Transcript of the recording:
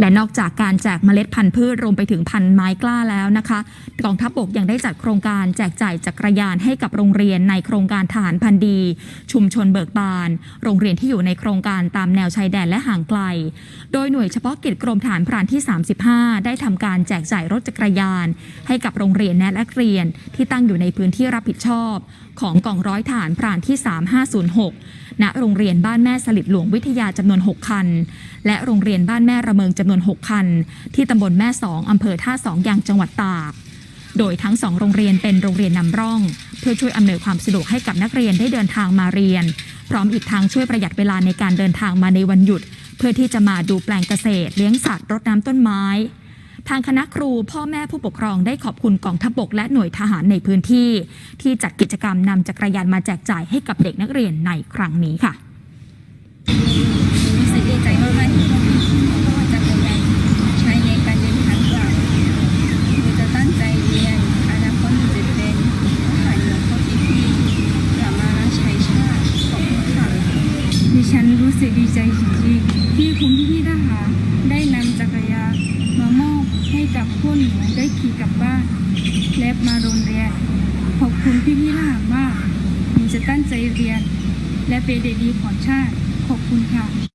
และนอกจากการแจกเมล็ดพันธุ์พืชรวมไปถึงพันธุ์ไม้กล้าแล้วนะคะกองทัพบกยังได้จัดโครงการแจกจ่ายจักรยานให้กับโรงเรียนในโครงการทหารพันธุ์ดี ชุมชนเบิกบาน โรงเรียนที่อยู่ในโครงการตามแนวชายแดนและห่างไกล โดยหน่วยเฉพาะกิจกรมฐานพรานที่ 35 ได้ทำการแจกจ่ายรถจักรยาน ให้กับโรงเรียนและนักเรียนที่ตั้งอยู่ในพื้นที่รับผิดชอบ ของกองร้อยฐานพรานที่ 3506 ณ โรงเรียนบ้านแม่สลิดหลวงวิทยาจำนวน 6 คัน และโรงเรียนบ้านแม่ระเมิงจำนวนนวน 6 คัน ที่ตำบลแม่สองอำเภอท่าสองอย่างจังหวัดตาก โดยทั้งสองโรงเรียนเป็นโรงเรียนนำร่อง เพื่อช่วยอำนวยความสะดวกให้กับนักเรียนได้เดินทางมาเรียน พร้อมอีกทางช่วยประหยัดเวลาในการเดินทางมาในวันหยุด เพื่อที่จะมาดูแปลงเกษตร เลี้ยงสัตว์รดน้ำต้นไม้ ทางคณะครูพ่อแม่ผู้ปกครองได้ขอบคุณกองทัพบกและหน่วยทหารในพื้นที่ ที่จัดกิจกรรมนำจักรยานมาแจกจ่ายให้กับเด็กนักเรียนในครั้งนี้ค่ะ รู้สึกดีใจมากๆที่พวกพี่ๆเพราะว่าจักรยานใช้ในการเดินทางกลับหนูจะตั้งใจเรียนอนาคตหนูจะเป็นทหารเหมือนพวกพี่ๆกลับมารับใช้ชาติขอบคุณค่ะ ดิฉันรู้สึกดีใจจริงๆที่คุณพี่ๆทหารได้นำจักรยานมามอบให้กับพวกหนูได้ขี่กลับบ้านและมาโรงเรียน ขอบคุณพี่พี่ทหารมากหนูจะตั้งใจเรียน และเป็นเด็กดีของชาติ ขอบคุณค่ะ